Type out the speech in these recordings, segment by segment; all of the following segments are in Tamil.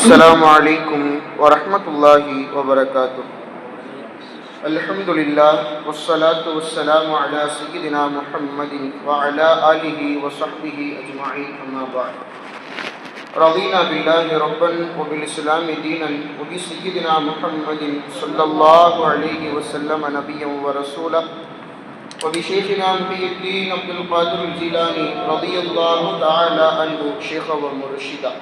السلام علیکم ورحمۃ اللہ وبرکاتہ۔ الحمد للہ والصلاة والسلام على سیدنا محمد وعلى آلہ وصحبہ اجمعی اما بعد۔ رضینا باللہ ربا وبالاسلام دینا وبسیدنا محمد صلی اللہ علیہ وسلم نبیا ورسولہ۔ وبشيخنا محي الدين عبد القادر رضی اللہ تعالی عنہ، شیخ و مرشدہ۔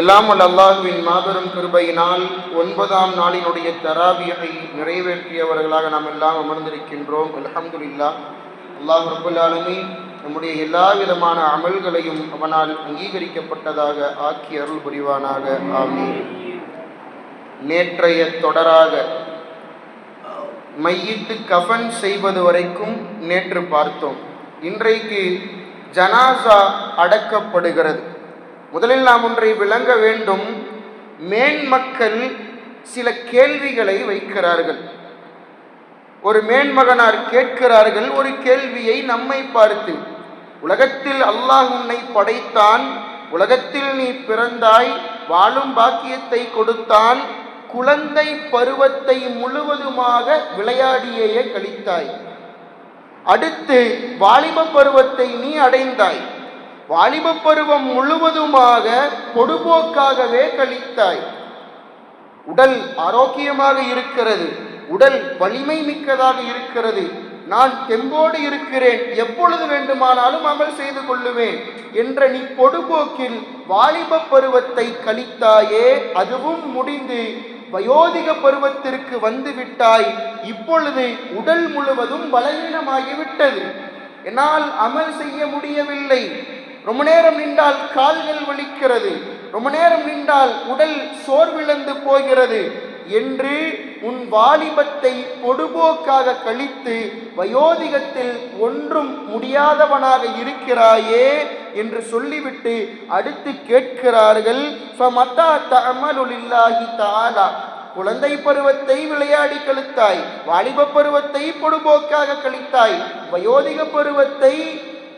எல்லாம் வல்ல அல்லாஹுவின் மாபெரும் கிருபையினால் ஒன்பதாம் நாளினுடைய தராபியை நிறைவேற்றியவர்களாக நாம் எல்லாம் அமர்ந்திருக்கின்றோம். அல்ஹம்துலில்லா. அல்லாஹ் ரபுல்லாலுமே நம்முடைய எல்லா விதமான அமல்களையும் அவனால் அங்கீகரிக்கப்பட்டதாக ஆக்கி அருள் புரிவானாக. ஆமீன். நேற்றைய தொடராக மையிட்டு கஃபன் செய்வது வரைக்கும் நேற்று பார்த்தோம். இன்றைக்கு ஜனாசா அடக்கப்படுகிறது. முதலில் நாம் ஒன்றை விளங்க வேண்டும். மேன்மக்கள் சில கேள்விகளை வைக்கிறார்கள். ஒரு மேன்மகனார் கேட்கிறார்கள் ஒரு கேள்வியை நம்மை பார்த்து. உலகத்தில் அல்லாஹ் உன்னை படைத்தான் உலகத்தில் நீ பிறந்தாய் வாழும் பாக்கியத்தை கொடுத்தான் குழந்தை பருவத்தை முழுவதுமாக விளையாடியே கழித்தாய். அடுத்து வாலிப பருவத்தை நீ அடைந்தாய். வாலிப பருவம் முழுவதுமாக பொடுபோக்காகவே கழித்தாய். உடல் ஆரோக்கியமாக இருக்கிறது உடல் வலிமை மிக்கதாக இருக்கிறது. நான் தெம்போடு இருக்கிறேன் எப்பொழுது வேண்டுமானாலும் அமல் செய்து கொள்ளுவேன் என்ற நீ பொடுபோக்கில் வாலிப பருவத்தை கழித்தாயே அதுவும் முடிந்து வயோதிக பருவத்திற்கு வந்து விட்டாய் இப்பொழுது உடல் முழுவதும் பலவீனமாகிவிட்டது. என்னால் அமல் செய்ய முடியவில்லை. ரொம்ப நேரம் நின்றால் கால்கள் வலிக்கிறது. ரொம்ப நேரம் நின்றால் உடல் சோர்விழந்து போகிறது. என்று உன் வாலிபத்தை பொடுபோக்காக கழித்து வயோதிகத்தில் ஒன்றும் முடியாதவனாக இருக்கிறாயே என்று சொல்லிவிட்டு அடுத்து கேட்கிறார்கள். குழந்தை பருவத்தை விளையாடி கழித்தாய். வாலிப பருவத்தை பொடுபோக்காக கழித்தாய். வயோதிக பருவத்தை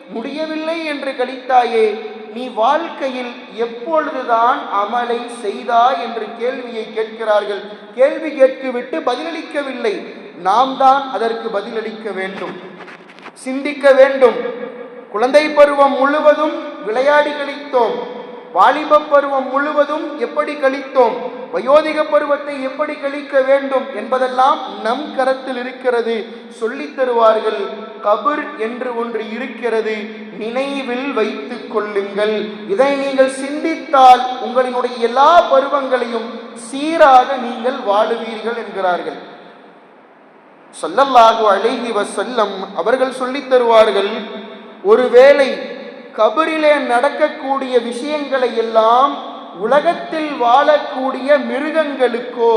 முடியவில்லை என்று கழித்தாயே நீ வாழ்க்கையில் எப்பொழுதுதான் அமலை செய்தா என்று கேள்வியை கேட்கிறார்கள். கேள்வி கேட்டுவிட்டு பதிலளிக்கவில்லை. நாம் தான் அதற்கு பதிலளிக்க வேண்டும். சிந்திக்க வேண்டும். குழந்தை பருவம் முழுவதும் விளையாடி கழித்தோம். வாலிப பருவம் முழுவதும் எப்படி கழித்தோம்? வயோதிக பருவத்தை எப்படி கழிக்க வேண்டும் என்பதெல்லாம் நம் கரத்தில் இருக்கிறது. சொல்லித் தருவார்கள் கபர் என்று ஒன்று இருக்கிறது நினைவில் வைத்துக் கொள்ளுங்கள். இதை நீங்கள் சிந்தித்தால் உங்களினுடைய எல்லா பருவங்களையும் சீராக நீங்கள் வாழுவீர்கள் என்கிறார்கள். சொல்லல்லாஹு அழகி வசல்லம் அவர்கள் சொல்லித் தருவார்கள் ஒருவேளை கபரிலே நடக்கக்கூடிய விஷயங்களை எல்லாம் உலகத்தில் வாழக்கூடிய மிருகங்களுக்கோ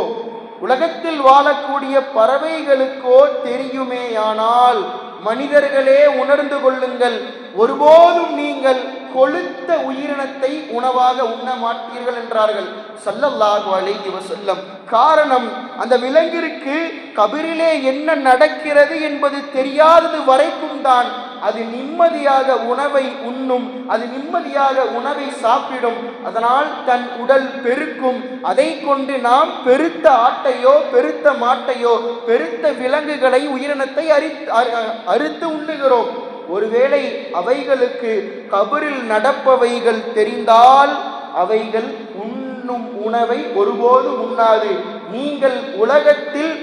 உலகத்தில் வாழக்கூடிய பறவைகளுக்கோ தெரியுமேயானால் மனிதர்களே உணர்ந்து கொள்ளுங்கள். ஒருபோதும் நீங்கள் கொளுத்த உயிரினத்தை உணவாக உண்ண மாட்டீர்கள் என்றார்கள். சல்லல்லாஹு அலைஹி வசல்லம் காரணம் அந்த விலங்கிற்கு கபிரிலே என்ன நடக்கிறது என்பது தெரியாதது வரைக்கும் தான். அது நிம்மதியாக உணவை உண்ணும் அது நிம்மதியாக உணவை சாப்பிடும். அதனால் தன் உடல் பெருக்கும். அதை கொண்டு நாம் பெருத்த ஆட்டையோ பெருத்த மாட்டையோ பெருத்த விலங்குகளை உயிரினத்தை அறி அறுத்து உண்ணுகிறோம். ஒருவேளை அவைகளுக்கு கபரில் நடப்பவைகள் தெரிந்தால் அவைகள் உண்ணும் உணவை ஒருபோதும் உண்ணாது. நீங்கள் உலகத்தில்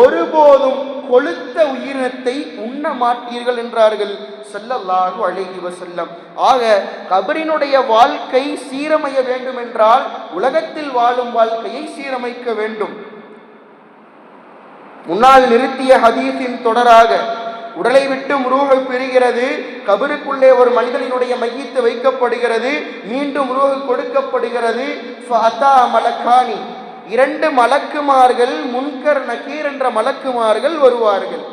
ஒருபோதும் கொளுத்த உயிரினத்தை உண்ண மாட்டீர்கள் என்றார்கள். செல்லல்லாறு அழகி வசல்லம் ஆக கபரினுடைய வாழ்க்கை சீரமைய வேண்டும் என்றால் உலகத்தில் வாழும் வாழ்க்கையை சீரமைக்க வேண்டும். முன்னால் நிறுத்திய ஹதீஸின் தொடராக உடலை விட்டு முருகை பெறுகிறது கபருக்குள்ளே ஒரு மனிதனினுடைய மையத்து வைக்கப்படுகிறது மீண்டும் முருகு கொடுக்கப்படுகிறது. மலக்கானி. இரண்டு மலக்குமார்கள் முன்கர் நக்கீர் என்ற மலக்குமார்கள் வருவார்கள்.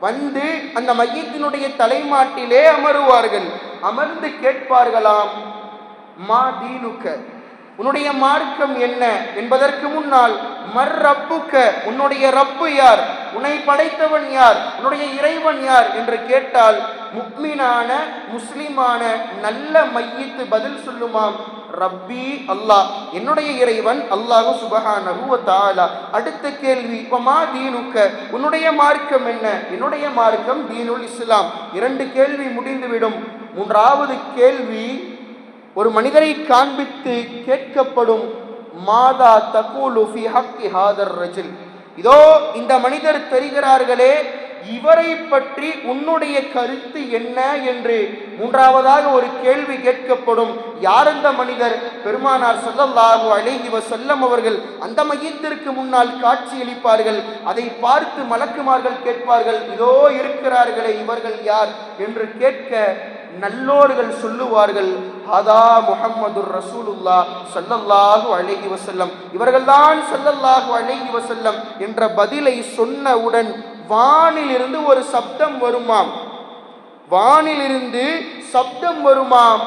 வந்து அந்த மையத்தினுடைய தலைமாட்டிலே அமருவார்கள். அமர்ந்து கேட்பார்களாம் மா தீனுக்க உன்னுடைய மார்க்கம் என்ன? என்பதற்கு முன்னால் மர் ரப்புக்க உன்னுடைய ரப்பு யார்? உன்னை படைத்தவன் யார்? உன்னுடைய இறைவன் யார்? என்று கேட்டால் முக்மீனான முஸ்லிமான நல்ல மையத்து பதில் சொல்லுமாம். ரப்பி அல்லாஹ் என்னுடைய இறைவன் அல்லாஹு சுபஹானஹு வ அடுத்த கேள்வி வமா தீனுக்க? உன்னுடைய மார்க்கம் என்ன? என்னுடைய மார்க்கம் தீனுல் இஸ்லாம். இரண்டு கேள்வி முடிந்துவிடும். மூன்றாவது கேள்வி ஒரு மனிதரை காண்பித்து கேட்கப்படும் மாதா தகூலு ஃபி ஹக்கி ஹாதர் ரஜில்? இதோ இந்த மனிதர் தெரிகிறார்களே இவரை பற்றி உன்னுடைய கருத்து என்ன என்று மூன்றாவதாக ஒரு கேள்வி கேட்கப்படும். யார் அந்த மனிதர்? பெருமானார் ஸல்லல்லாஹு அழகிவ வஸல்லம் அவர்கள் அந்த மையத்திற்கு முன்னால் காட்சியளிப்பார்கள். அதை பார்த்து மலக்குமார்கள் கேட்பார்கள் இதோ இருக்கிறார்களே இவர்கள் யார்? என்று கேட்க நல்லோர்கள் சொல்லுவார்கள் ஹதா முஹம்மதுர் ரசூலுல்லா சல்லல்லாஹு அழகி வசல்லம் இவர்கள்தான் சல்லல்லாஹு அழகி வசல்லம் என்ற பதிலை சொன்னவுடன் வானிலிருந்து ஒரு சப்தம் வருமாம். வானிலிருந்து சப்தம் வருமாம்.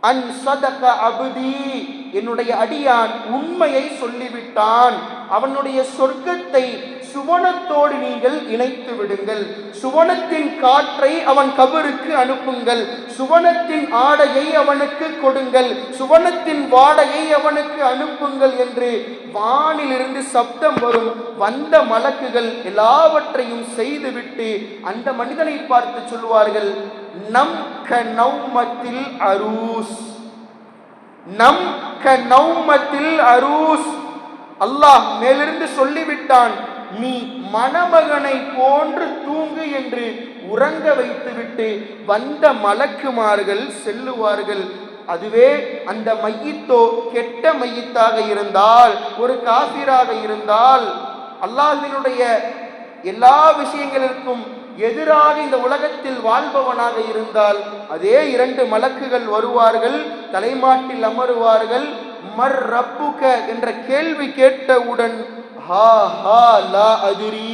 அன் சதக அபுதி என்னுடைய அடியான் உண்மையை சொல்லிவிட்டான். அவனுடைய சொர்க்கத்தை சுவனத்தோடு நீங்கள் இணைத்து விடுங்கள். சுவனத்தின் காற்றை அவன் கபருக்கு அனுப்புங்கள். சுவனத்தின் ஆடையை அவனுக்கு கொடுங்கள். சுவனத்தின் வாடையை அவனுக்கு அனுப்புங்கள் என்று வானிலிருந்து சப்தம் வரும் வந்த மலக்குகள் எல்லாவற்றையும் செய்துவிட்டு அந்த மனிதனை பார்த்து சொல்வார்கள் நம் க நௌமத்தில் அரூஸ். நம் க நௌமத்தில் அரூஸ். அல்லாஹ் மேலிருந்து சொல்லிவிட்டான் நீ மணமகனை போன்று தூங்கு என்று உறங்க வைத்துவிட்டு வந்த மலக்குமார்கள் செல்லுவார்கள். அதுவே அந்த மையத்தோ கெட்ட மையத்தாக இருந்தால் ஒரு காபிராக இருந்தால் அல்லாஹினுடைய எல்லா விஷயங்களுக்கும் எதிராக இந்த உலகத்தில் வாழ்பவனாக இருந்தால் அதே இரண்டு மலக்குகள் வருவார்கள் தலைமாட்டில் அமருவார்கள். மர் ரப்புக என்ற கேள்வி கேட்டவுடன் ஹா ஹா லா அதிரி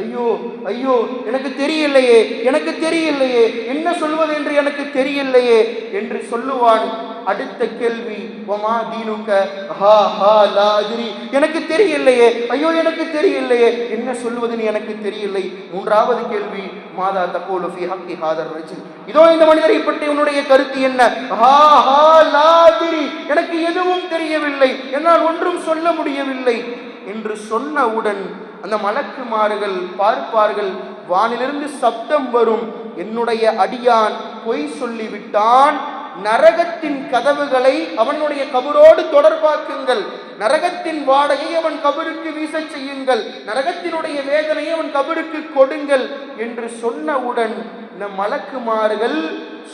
ஐயோ ஐயோ எனக்கு தெரியலையே எனக்கு தெரியலையே என்ன சொல்வது என்று எனக்கு தெரியலையே என்று சொல்லுவான் அடுத்த கேள்வி ஒமா தீனுக்க? ஹா ஹா லா அதிரி எனக்கு தெரியலையே ஐயோ எனக்கு தெரியலையே என்ன சொல்வதுன்னு எனக்கு தெரியலை. மூன்றாவது கேள்வி மாதா தக்கோலு ஃபி ஹக்கி ஹாதர் ரஜில்? இதோ இந்த மனிதரை பற்றி உன்னுடைய கருத்து என்ன? ஹா ஹா லா அதிரி எனக்கு எதுவும் தெரியவில்லை. என்னால் ஒன்றும் சொல்ல முடியவில்லை. என்று சொன்னவுடன் அந்த மலக்குமார்கள் பார்ப்பார்கள் வானிலிருந்து சப்தம் வரும். என்னுடைய அடியான் பொய் சொல்லிவிட்டான். நரகத்தின் கதவுகளை அவனுடைய கபரோடு தொடர்பாக்குங்கள். நரகத்தின் வாடையை அவன் கபருக்கு வீசச் செய்யுங்கள். நரகத்தினுடைய வேதனையை அவன் கபருக்கு கொடுங்கள். என்று சொன்னவுடன் இந்த மலக்குமார்கள்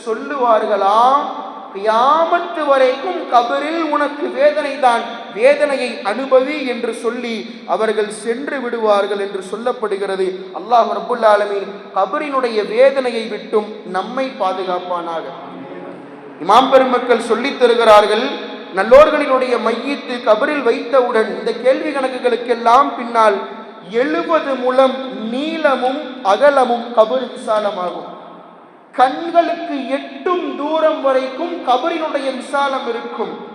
சொல்லுவார்களாம் கியாமத்து வரைக்கும் கபரில் உனக்கு வேதனை தான் வேதனையை அனுபவி என்று சொல்லி அவர்கள் சென்று விடுவார்கள் என்று சொல்லப்படுகிறது. அல்லாஹ் ரபுல் ஆலமீன் கபரினுடைய வேதனையை விட்டும் நம்மை பாதுகாப்பானாக. இமாம் பெருமக்கள் சொல்லித் தருகிறார்கள் நல்லோர்களினுடைய மையத்து கபரில் வைத்தவுடன் இந்த கேள்வி கணக்குகளுக்கெல்லாம் பின்னால் எழுபது முழம் நீளமும் அகலமும் கபர் விசாலமாகும். கண்களுக்கு எட்டும் தூரம் வரைக்கும் கபரினுடைய விசாலம் இருக்கும்.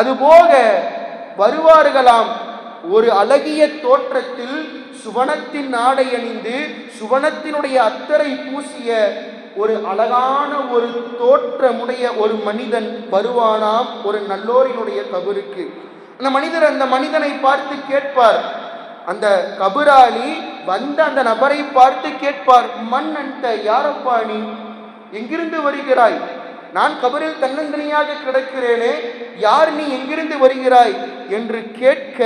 அதுபோக வருவார்களாம். ஒரு அழகிய தோற்றத்தில் சுவனத்தின் ஆடை அணிந்து சுவனத்தினுடைய அத்தரை பூசிய ஒரு அழகான ஒரு தோற்றமுடைய ஒரு மனிதன் வருவானாம் ஒரு நல்லோரினுடைய கபருக்கு. அந்த மனிதர் அந்த மனிதனை பார்த்து கேட்பார். அந்த கபுராளி வந்த அந்த நபரை பார்த்து கேட்பார் மண் அந்த யாரப்பா நீ? எங்கிருந்து வருகிறாய்? நான் கபரில் தன்னந்தனியாக கிடக்கிறேனே யார் நீ எங்கிருந்து வருகிறாய்? என்று கேட்க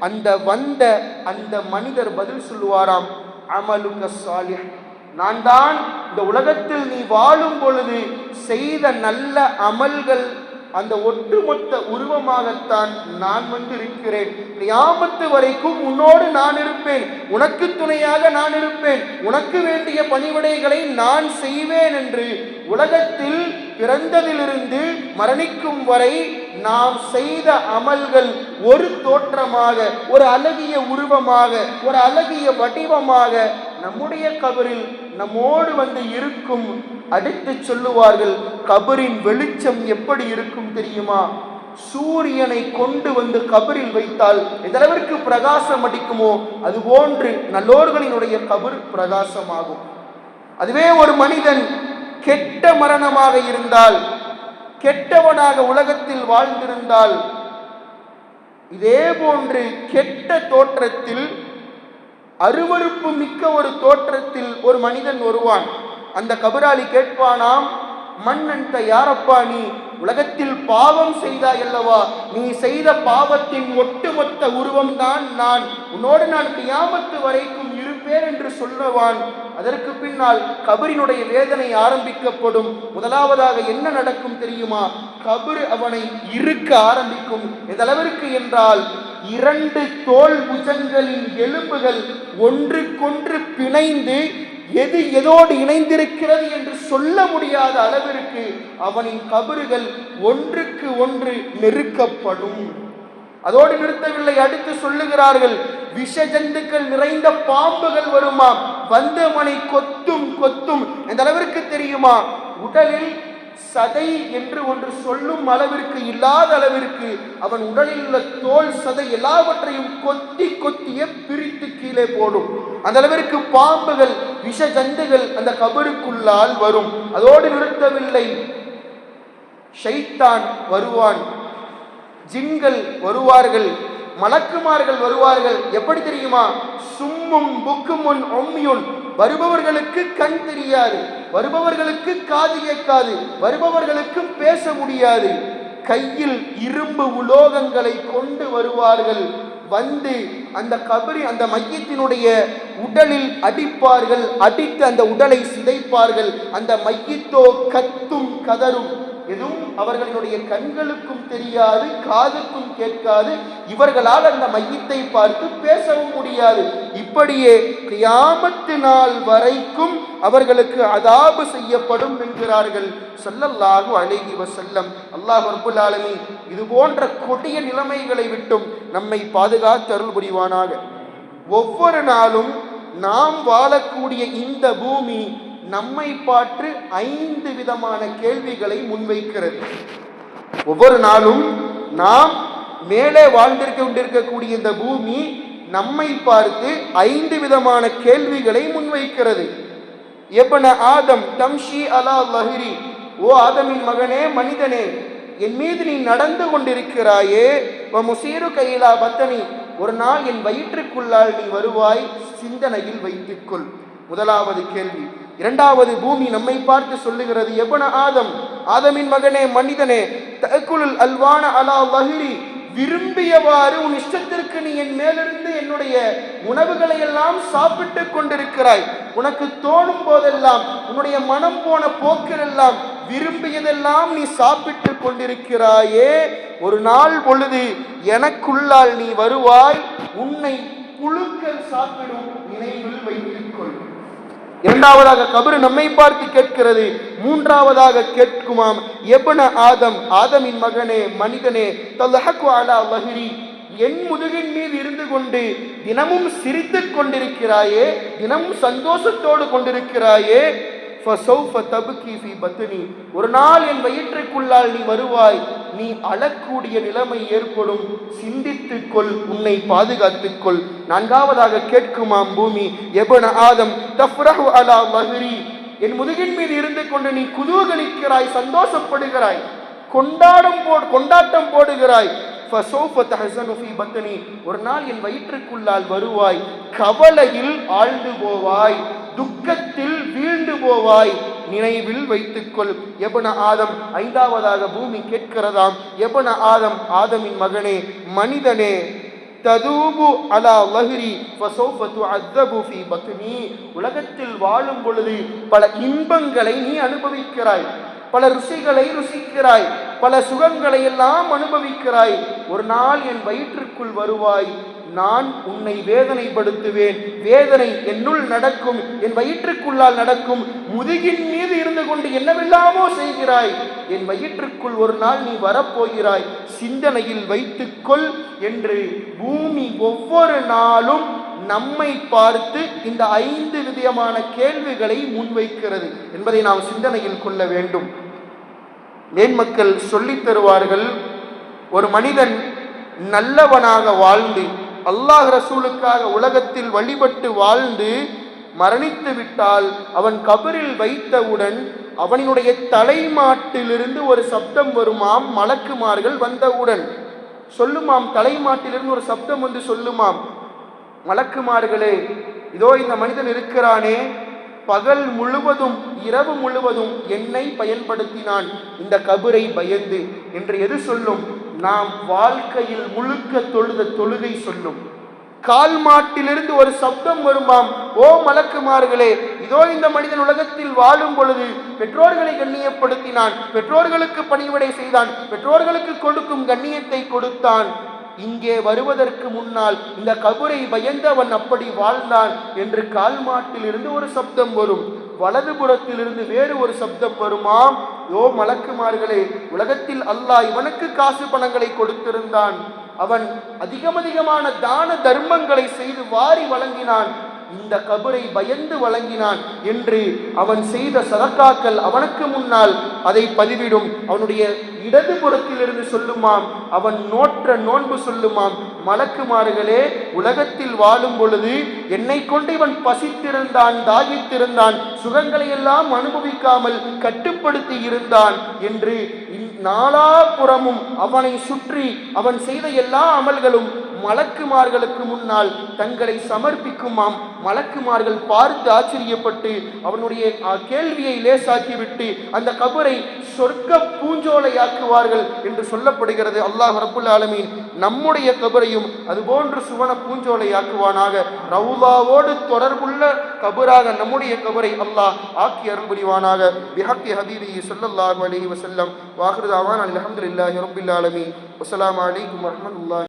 அந்த வந்த அந்த மனிதர் பதில் சொல்லுவாராம் அமலுக சாலிஹ். நான் தான் இந்த உலகத்தில் நீ வாழும் பொழுது செய்த நல்ல அமல்கள் அந்த ஒட்டுமொத்த உருவமாகத்தான் நான் வந்து இருக்கிறேன் கியாமத்து வரைக்கும் உன்னோடு நான் இருப்பேன். உனக்கு துணையாக நான் இருப்பேன். உனக்கு வேண்டிய பணிவிடைகளை நான் செய்வேன் என்று உலகத்தில் பிறந்ததிலிருந்து மரணிக்கும் வரை நாம் செய்த அமல்கள் ஒரு தோற்றமாக ஒரு அழகிய உருவமாக ஒரு அழகிய வடிவமாக நம்முடைய கபரில் நம்மோடு வந்து இருக்கும் அடுத்து சொல்லுவார்கள் கபரின் வெளிச்சம் எப்படி இருக்கும் தெரியுமா? சூரியனை கொண்டு வந்து கபரில் வைத்தால் எதளவிற்கு பிரகாசம் அடிக்குமோ அது போன்று நல்லோர்களினுடைய கபர் பிரகாசமாகும். அதுவே ஒரு மனிதன் கெட்ட மரணமாக இருந்தால் கெட்டவனாக உலகத்தில் வாழ்ந்திருந்தால் இதே போன்று கெட்ட தோற்றத்தில் அருவருப்பு மிக்க ஒரு தோற்றத்தில் ஒரு மனிதன் வருவான். அந்த கபராளி கேட்பானாம் மன்னன்த யாரப்பா நீ? உலகத்தில் பாவம் செய்தாய் அல்லவா? நீ செய்த பாவத்தின் ஒட்டுமொத்த உருவம்தான் நான். உன்னோடு நான் கியாமத்து வரைக்கும் பேர் என்று சொல்லுவான். அதற்கு பின்னால் கபரினுடைய வேதனை ஆரம்பிக்கப்படும். முதலாவதாக என்ன நடக்கும் தெரியுமா? கபர் அவனை இருக்க ஆரம்பிக்கும். எதளவிற்கு என்றால் இரண்டு தோல் புஜங்களின் எலும்புகள் ஒன்றுக்கொன்று பிணைந்து எது எதோடு இணைந்திருக்கிறது என்று சொல்ல முடியாத அளவிற்கு அவனின் கபறுகள் ஒன்றுக்கு ஒன்று நெருக்கப்படும். அதோடு நிறுத்தவில்லை அடுத்து சொல்லுகிறார்கள் விஷ ஜந்துக்கள் நிறைந்த பாம்புகள் வருமா? வந்து கொத்தும் கொத்தும். எந்த அளவிற்கு தெரியுமா? உடலில் சதை என்று ஒன்று சொல்லும் அளவிற்கு இல்லாத அளவிற்கு அவன் உடலில் உள்ள தோல் சதை எல்லாவற்றையும் கொத்தி கொத்திய பிரித்து கீழே போடும். அந்த அளவிற்கு பாம்புகள் விஷ ஜந்துகள் அந்த கபருக்குள்ளால் வரும். அதோடு நிறுத்தவில்லை. ஷைத்தான் வருவான். ஜின்கள் வருவார்கள் மலக்குமார்கள் வருவார்கள். எப்படி தெரியுமா? சும்மும் புக்குமுன் ஒம்மியுன். வருபவர்களுக்கு கண் தெரியாது வருபவர்களுக்கு காது கேட்காது வருபவர்களுக்கு பேச முடியாது. கையில் இரும்பு உலோகங்களை கொண்டு வருவார்கள். வந்து அந்த கபரி அந்த மையத்தினுடைய உடலில் அடிப்பார்கள் அடித்து அந்த உடலை சிதைப்பார்கள். அந்த மையத்தோ கத்தும் கதரும் எதுவும் அவர்களினுடைய கண்களுக்கும் தெரியாது காதுக்கும் கேட்காது. இவர்களால் அந்த மையத்தை பார்த்து பேசவும் முடியாது. இப்படியே கியாமத்து நாள் வரைக்கும் அவர்களுக்கு அதாபு செய்யப்படும் என்கிறார்கள். சொல்லல்லாஹு அழகி வசல்லம் அல்லாஹ் ரப்புல் இது போன்ற கொடிய நிலைமைகளை விட்டும் நம்மை பாதுகாத்து அருள் புரிவானாக. ஒவ்வொரு நாளும் நாம் வாழக்கூடிய இந்த பூமி நம்மை பார்த்து ஐந்து விதமான கேள்விகளை முன்வைக்கிறது. ஒவ்வொரு நாளும் நாம் மேலே வாழ்ந்திருக்க கொண்டிருக்கக்கூடிய இந்த பூமி நம்மை பார்த்து ஐந்து விதமான கேள்விகளை முன்வைக்கிறது. எப்பன ஆதம் தம்ஷி அலா லஹிரி ஓ ஆதமின் மகனே மனிதனே என் மீது நீ நடந்து கொண்டிருக்கிறாயே முசீரு கையிலா பத்தனி ஒரு நாள் என் வயிற்றுக்குள்ளால் நீ வருவாய் சிந்தனையில் வைத்துக்கொள். முதலாவது கேள்வி. இரண்டாவது பூமி நம்மை பார்த்து சொல்லுகிறது எவன ஆதம்? ஆதமின் மகனே மனிதனே தகுலுல் அல்வான அலா லஹிரி விரும்பியவாறு உன் இஷ்டத்திற்கு நீ என் மேலிருந்து என்னுடைய உணவுகளை எல்லாம் சாப்பிட்டு கொண்டிருக்கிறாய். உனக்கு தோணும் போதெல்லாம் உன்னுடைய மனம் போன போக்கிலெல்லாம் விரும்பியதெல்லாம் நீ சாப்பிட்டு கொண்டிருக்கிறாயே. ஒரு நாள் பொழுது எனக்குள்ளால் நீ வருவாய் உன்னை புழுக்கள் சாப்பிடும் நினைவில் வைத்துக் இரண்டாவதாக கபரு நம்மை பார்த்து கேட்கிறது. மூன்றாவதாக கேட்குமாம் எபன ஆதம்? ஆதமின் மகனே மனிதனே தல்லஹக்கு அலா வஹிரி என் முதுகின் மீது இருந்து கொண்டு தினமும் சிரித்துக் கொண்டிருக்கிறாயே தினமும் சந்தோஷத்தோடு கொண்டிருக்கிறாயே ஒரு நாள் என் வயிற்றுக்குள்ளால் நீ வருவாய். நீ அழக்கூடிய நிலைமை ஏற்படும். சிந்தித்துக் கொள் உன்னை பாதுகாத்துக் கொள். நான்காவதாக கேட்குமாம் பூமி. எபன ஆதம் தஃப்ரஹு அலா மஹ்ரி என் முதுகின் மீது இருந்து கொண்டு நீ குதூகலிக்கிறாய் சந்தோஷப்படுகிறாய். கொண்டாடம் போ கொண்டாட்டம் போடுகிறாய். பத்னி. ஒரு நாள் என் வயிற்றுக்குள்ளால் வருவாய். கவலையில் ஆழ்ந்து போவாய். துக்கத்தில் வீழ்ந்து போவாய். நினைவில் வைத்துக்கொள். எபன ஆதம் ஐந்தாவதாக பூமி கேட்கிறதாம். எபன ஆதம் ஆதமின் மகனே மனிதனே ததூபு அலா லஹ்ரி ஃபசௌஃப துஅத்தபு ஃபீ பத்னி. உலகத்தில் வாழும் பொழுது பல இன்பங்களை நீ அனுபவிக்கிறாய். பல ருசிகளை ருசிக்கிறாய். பல சுகங்களை எல்லாம் அனுபவிக்கிறாய். ஒரு நாள் என் வயிற்றுக்குள் வருவாய். நான் உன்னை வேதனைப்படுத்துவேன். வேதனை என்னுள் நடக்கும் என் வயிற்றுக்குள்ளால் நடக்கும். முதுகின் மீது இருந்து கொண்டு என்னவெல்லாமோ செய்கிறாய். என் வயிற்றுக்குள் ஒரு நாள் நீ வரப்போகிறாய். சிந்தனையில் வைத்துக்கொள் என்று பூமி ஒவ்வொரு நாளும் நம்மை பார்த்து இந்த ஐந்து விதமான கேள்விகளை முன்வைக்கிறது என்பதை நாம் சிந்தனையில் கொள்ள வேண்டும். மேன்மக்கள் சொல்லித் தருவார்கள்? ஒரு மனிதன் நல்லவனாக வாழ்ந்து அல்லாஹ் ரசூலுக்காக உலகத்தில் வழிபட்டு வாழ்ந்து மரணித்து விட்டால் அவன் கபரில் வைத்தவுடன் அவனுடைய தலைமாட்டிலிருந்து ஒரு சப்தம் வருமாம் மலக்குமார்கள் வந்தவுடன். சொல்லுமாம் தலைமாட்டிலிருந்து ஒரு சப்தம் வந்து சொல்லுமாம். மலக்குமார்களே இதோ இந்த மனிதன் இருக்கிறானே. பகல் முழுவதும் இரவு முழுவதும் என்னை பயன்படுத்தினான். இந்த கபரை பயந்து. என்று எது சொல்லும்? நாம் வாழ்க்கையில் முழுக்க தொழுத தொழுகை சொல்லும். கால் மாட்டிலிருந்து ஒரு சப்தம் வருமாம். ஓ மலக்குமார்களே இதோ இந்த மனிதன் உலகத்தில் வாழும் பொழுது பெற்றோர்களை கண்ணியப்படுத்தினான். பெற்றோர்களுக்கு பணிவிடை செய்தான். பெற்றோர்களுக்கு கொடுக்கும் கண்ணியத்தை கொடுத்தான். இங்கே வருவதற்கு முன்னால் இந்த கபரை பயந்தவன் அப்படி வாழ்ந்தான் என்று கால் மாட்டிலிருந்து ஒரு சப்தம் வரும். வலதுபுறத்திலிருந்து வேறு ஒரு சப்தம் வருமாம். யோ மலக்குமார்களே உலகத்தில் அல்லாஹ் இவனுக்கு காசு பணங்களை கொடுத்திருந்தான். அவன் அதிகம் அதிகமான தான தர்மங்களை செய்து வாரி வழங்கினான். இந்த கபரை பயந்து வழங்கினான் என்று அவன் செய்த சதக்காக்கள் அவனுக்கு முன்னால் அதை பதிவிடும். அவனுடைய இடது புறத்திலிருந்து சொல்லுமாம் அவன் நோற்ற நோன்பு சொல்லுமாம் மலக்குமாறுகளே உலகத்தில் வாழும் பொழுது என்னை கொண்டு இவன் பசித்திருந்தான் தாகித்திருந்தான் சுகங்களை எல்லாம் அனுபவிக்காமல் கட்டுப்படுத்தி இருந்தான் என்று நாலாபுறமும் அவனை சுற்றி அவன் செய்த எல்லா அமல்களும் மலக்குமார்களுக்கு முன்னால் தங்களை சமர்ப்பிக்குமாம். மலக்குமார்கள் பார்த்து ஆச்சரியப்பட்டு அவனுடைய கேள்வியை லேசாக்கிவிட்டு அந்த கபரை சொர்க்க பூஞ்சோலையாக்குவார்கள் என்று சொல்லப்படுகிறது. அல்லாஹ் ரபுல் ஆலமீன் நம்முடைய கபரையும் அதுபோன்று சுவன பூஞ்சோலையாக்குவானாக. ரவுலாவோடு தொடர்புள்ள கபராக நம்முடைய கபரை அல்லாஹ் ஆக்கி அருள் புரிவானாக பிஹக்கி ஹபீபி சொல்லல்லாஹு அலைஹி வஸல்லம். வாஹிரு தாவான் அல்ஹம்துலில்லாஹி ரப்பில் ஆலமீன். வசலாம் அலைக்கும் வரஹ்மத்துல்லாஹி